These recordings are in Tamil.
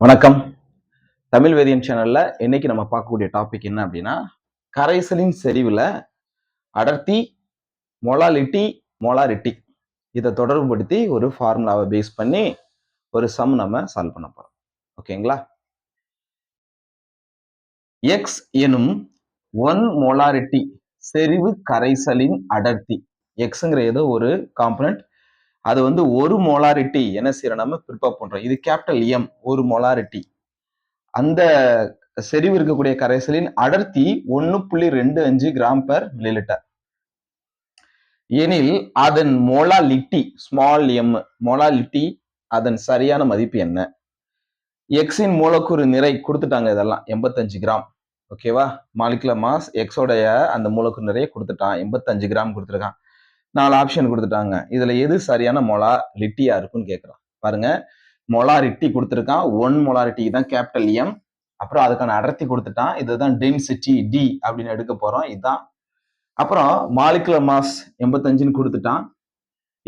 வணக்கம். தமிழ் வேதியன் சேனல்ல இன்னைக்கு நம்ம பார்க்கக்கூடிய டாபிக் என்ன அப்படின்னா கரைசலின் செறிவுல அடர்த்தி மொலாலிட்டி மொலாரிட்டி. இதை தொடர்புபடுத்தி ஒரு ஃபார்முலாவை பேஸ் பண்ணி ஒரு சம் நம்ம சால்வ் பண்ண போறோம். ஓகேங்களா எக்ஸ் எனும் ஒன் மொலாரிட்டி செறிவு கரைசலின் அடர்த்தி. எக்ஸுங்கிற ஏதோ ஒரு காம்பனண்ட் அது வந்து ஒரு மோலாரிட்டி என்ன செய்யறோம் நம்ம ப்ரிப்பேர் பண்றோம் இது கேபிட்டல் எம் ஒரு மோலாரிட்டி அந்த செறிவு இருக்கக்கூடிய கரைசலின் அடர்த்தி ஒன்னு புள்ளி ரெண்டு அஞ்சு கிராம் பெர் மில்லிலிட்டர் எனில் அதன் மோலாலிட்டி ஸ்மால் எம் மோலாலிட்டி அதன் சரியான மதிப்பு என்ன? எக்ஸின் மூலக்கூறு நிறை கொடுத்துட்டாங்க இதெல்லாம் எண்பத்தஞ்சு கிராம் ஓகேவா மாலிகுலர் மாஸ் எக்ஸோடைய அந்த மூலக்கூறு நிறைய கொடுத்துட்டான் எண்பத்தஞ்சு கிராம் கொடுத்துருக்கான். நாலு ஆப்ஷன் கொடுத்துட்டாங்க. இதுல எது சரியான மொலா லிட்டியா இருக்குன்னு கேட்குறான் பாருங்க. மொலாரிட்டி கொடுத்துருக்கான். ஒன் மொலாரிட்டி தான் கேபிட்டல் எம் அப்புறம் அதுக்கான அடர்த்தி கொடுத்துட்டான். இதுதான் டென்சிட்டி டி அப்படின்னு எடுக்க போறோம். இதுதான் அப்புறம் மாலிகுலர் மாஸ் எண்பத்தஞ்சுன்னு கொடுத்துட்டான்.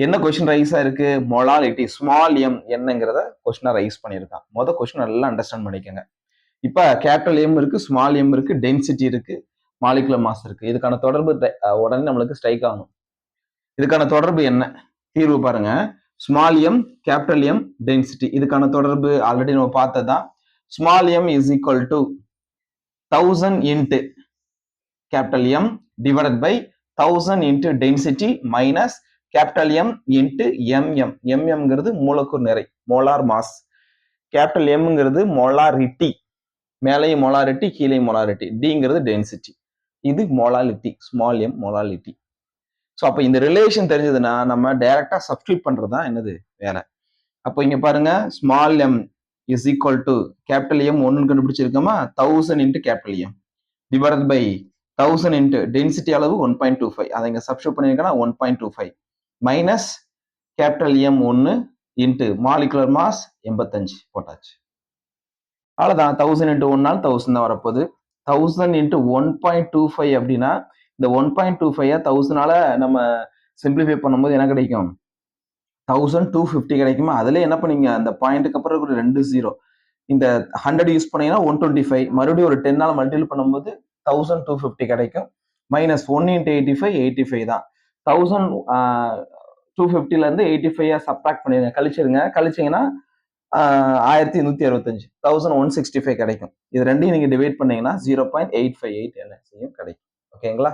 என்ன கொஸ்டின் ரைஸா இருக்கு மொலாலிட்டி ஸ்மால் எம் என்னங்கிறத கொஸ்டினா ரைஸ் பண்ணியிருக்கான். மொதல் கொஸ்டின் நல்லா அண்டர்ஸ்டாண்ட் பண்ணிக்கோங்க. இப்ப கேபிட்டல் எம் இருக்கு ஸ்மால் எம் இருக்கு டென்சிட்டி இருக்கு மாலிகுலர் மாஸ் இருக்கு. இதுக்கான தொடர்பு உடனே நம்மளுக்கு ஸ்ட்ரைக் ஆகும். இதுக்கான தொடர்பு என்ன? தீர்வு பாருங்க. Small M capital M density இதுக்கான தொடர்பு ஆல்ரெடி நம்ம பார்த்ததான் small M is equal to thousand into capital M divided by thousand into density minus capital M into MM எம்எம்ங்கிறது மூலக்கூர் நிறை மோலார் மாஸ் கேபிட்டல் எம்ங்கிறது மொலாரிட்டி மேலேயும் மொலாரிட்டி கீழே மொலாரிட்டி டிங்கிறது டென்சிட்டி இது molality small M molality so அப்போ இந்த ரிலேஷன் தெரிஞ்சதுன்னா நம்ம டைரெக்டாக சப்ஸ்கிரிப்ட் பண்ணுறது தான் என்னது? வேலை. அப்போ இங்கே பாருங்க small M is equal to capital M ஒன்று கண்டுபிடிச்சிருக்கோமா? Thousand into capital M divide by thousand into density அளவு ஒன் பாயிண்ட் டூ ஃபைவ் அதை இங்கே சப்ஸ்டியூட் பண்ணியிருக்கேன்னா one point two five minus capital M ஒன்று இன்ட்டு மாலிகுலர் மாஸ் எண்பத்தஞ்சு போட்டாச்சு. அவ்வளோதான் தௌசண்ட் இன்ட்டு ஒன்னால் தௌசண்ட் தான் வரப்போகுது. Thousand into one point two five அப்படின்னா இந்த ஒன் பாயிண்ட் டூ ஃபைவ் தௌசண்டால நம்ம சிம்பிளிஃபை பண்ணும்போது என்ன கிடைக்கும்? தௌசண்ட் டூ ஃபிஃப்டி கிடைக்குமா? அதுல என்ன பண்ணீங்க? அந்த பாயிண்ட்டுக்கு அப்புறம் இருக்கிற ரெண்டு ஜீரோ இந்த ஹண்ட்ரட் யூஸ் பண்ணீங்கன்னா ஒன் டுவெண்ட்டி ஃபைவ் மறுபடியும் ஒரு டென்னால் மல்டிபிள் பண்ணும்போது தௌசண்ட் டூ ஃபிஃப்டி கிடைக்கும். Minus one into eighty five eighty five தான் தௌசண்ட் டூ ஃபிஃப்டிலேருந்து எயிட்டி ஃபைவ் சப்ராக்ட் பண்ணிடுங்க. கழிச்சிருங்க கழிச்சிங்கன்னா ஆயிரத்தி நூற்றி அறுபத்தஞ்சு. தௌசண்ட் ஒன் சிக்ஸ்டி ஃபைவ் கிடைக்கும். இது ரெண்டையும் நீங்கள் டிவைட் பண்ணீங்கன்னா zero point eight five eight என்எஸ்சியும் கிடைக்கும். ஓகேங்களா?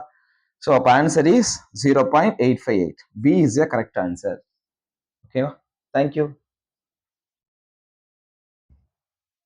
So our answer is 0.858. B is the correct answer. Okay, thank you.